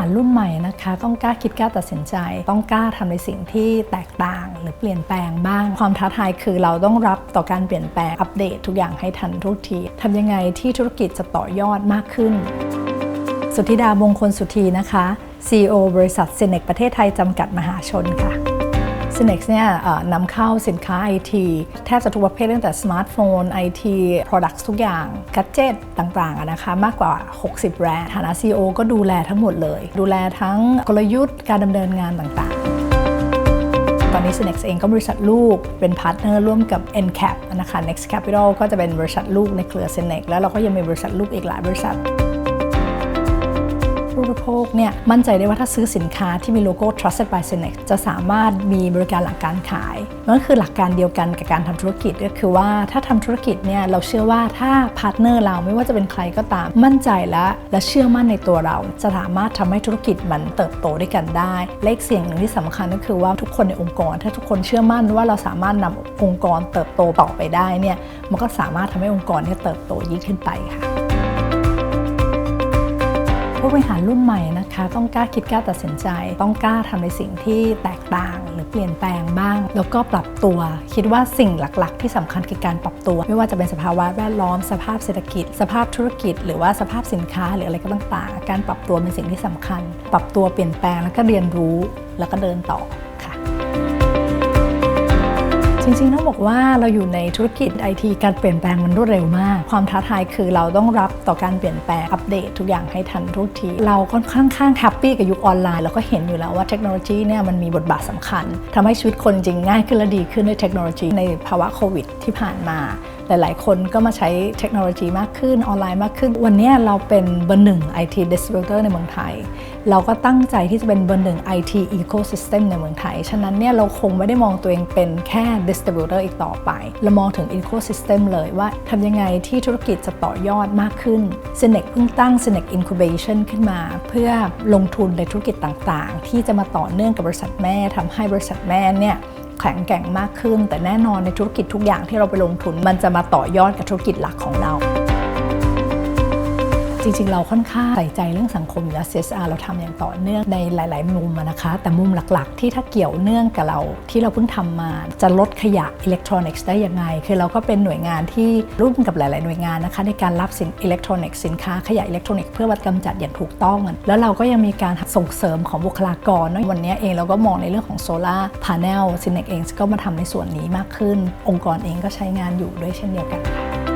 ารรุ่นใหม่นะคะ ต้องกล้าคิดกล้าตัดสินใจ ต้องกล้าทำในสิ่งที่แตกต่างหรือเปลี่ยนแปลงบ้าง ความท้าทายคือเราต้องรับต่อการเปลี่ยนแปลงอัปเดตทุกอย่างให้ทันทุกทีทำยังไงที่ธุรกิจจะต่อยอดมากขึ้น สุธิดามงคลสุธีนะคะ CEO บริษัทเซเนกประเทศไทยจำกัดมหาชนค่ะ s ซ n e x เนี่ยเอ่อนำเข้าสินค้า IT แทบจะทุกประเภทตั้งแต่สมาร์ทโฟน IT Products ทุกอย่าง กัจเจตต่างๆนะคะมากกว่า 60 แบรนด์ฐานะ CEO ก็ดูแลทั้งหมดเลย ดูแลทั้งกลยุทธ์การดำเนินงานต่างๆตอนนี้ s น n e x เองก็บริษัทลูกเป็นพาร์ทเนอร์ร่วมกับ NCAP นะคะ Next Capital ก็จะเป็นบริษัทลูกในเครือ s น n e x แล้วเราก็ยังมีบริษัทลูกอีกหลายบริษัท ริโภคเนี่ยมั่นใจได้ว่าถ้าซื้อสินค้าที่มีโลโก้ Trusted by Cenex จะสามารถมีบริการหลังการขายนั่นคือหลักการเดียวกันกับการทำธุรกิจก็คือว่าถ้าทำธุรกิจเนี่ยเราเชื่อว่าถ้าพาร์ทเนอร์เราไม่ว่าจะเป็นใครก็ตามมั่นใจและและเชื่อมั่นในตัวเรา จะสามารถทำให้ธุรกิจมันเติบโตด้วยกันได้และอีกสิ่งหนึ่งที่สำคัญก็คือว่าทุกคนในองค์กร ถ้าทุกคนเชื่อมั่นว่าเราสามารถนำองค์กรเติบโตต่อไปได้เนี่ยมันก็สามารถทำให้องค์กรเนี่ยเติบโตยิ่งขึ้นไปค่ะ ผู้บริหารรุ่นใหม่นะคะ ต้องกล้าคิดกล้าตัดสินใจ ต้องกล้าทำในสิ่งที่แตกต่างหรือเปลี่ยนแปลงบ้าง แล้วก็ปรับตัว คิดว่าสิ่งหลักๆ ที่สำคัญคือการปรับตัว ไม่ว่าจะเป็นสภาวะแวดล้อมสภาพเศรษฐกิจ สภาพธุรกิจ หรือว่าสภาพสินค้าหรืออะไรก็ต่างๆการปรับตัวเป็นสิ่งที่สำคัญ ปรับตัวเปลี่ยนแปลงแล้วก็เรียนรู้แล้วก็เดินต่อ จริงๆต้องบอกว่าเราอยู่ในธุรกิจไอทีการเปลี่ยนแปลงมันรวดเร็วมาก ความท้าทายคือเราต้องรับต่อการเปลี่ยนแปลงอัปเดตทุกอย่างให้ทันทุกที เราค่อนข้างข้างแฮปปี้กับยุคออนไลน์เราก็เห็นอยู่แล้วว่าเทคโนโลยีเนี่ยมันมีบทบาทสำคัญทำให้ชีวิตคนจริงง่ายขึ้นและดีขึ้นด้วยเทคโนโลยีในภาวะโควิดที่ผ่านมาหลาย ๆ คนก็มาใช้เทคโนโลยีมากขึ้นออนไลน์มากขึ้น วันนี้เราเป็นเบอร์หนึ่ง IT distributor ในเมืองไทย เราก็ตั้งใจที่จะเป็นเบอร์หนึ่ง IT ecosystem ในเมืองไทย ฉะนั้นเนี่ยเราคงไม่ได้มองตัวเองเป็นแค่ distributor อีกต่อไป เรามองถึง ecosystem เลยว่าทำยังไงที่ธุรกิจจะต่อยอดมากขึ้น s n e c เพิ่งตั้ง s n e c Incubation ขึ้นมา เพื่อลงทุนในธุรกิจต่างๆ ที่จะมาต่อเนื่องกับบริษัทแม่ทำให้บริษัทแม่เนี่ยแข็งแกร่งมากขึ้น แต่แน่นอนในธุรกิจทุกอย่างที่เราไปลงทุน มันจะมาต่อยอดกับธุรกิจหลักของเรา จริงๆ เราค่อนข้างใส่ใจเรื่องสังคมอยู่แล้ว CSR เราทำอย่างต่อเนื่องในหลาย ๆ มุมนะคะ แต่มุมหลักๆ ที่ถ้าเกี่ยวเนื่องกับเราที่เราเพิ่งทำมา จะลดขยะอิเล็กทรอนิกส์ได้ยังไง คือเราก็เป็นหน่วยงานที่ร่วมกับหลาย ๆ หน่วยงานนะคะในการรับสินอิเล็กทรอนิกส์สินค้าขยะอิเล็กทรอนิกส์เพื่อวัดกำจัดอย่างถูกต้อง แล้วเราก็ยังมีการส่งเสริมของบุคลากรวันนี้เองเราก็มองในเรื่องของโซลาร์พาเนลซินเนกเองก็มาทำในส่วนนี้มากขึ้น องค์กรเองก็ใช้งานอยู่ด้วยเช่นเดียวกันค่ะ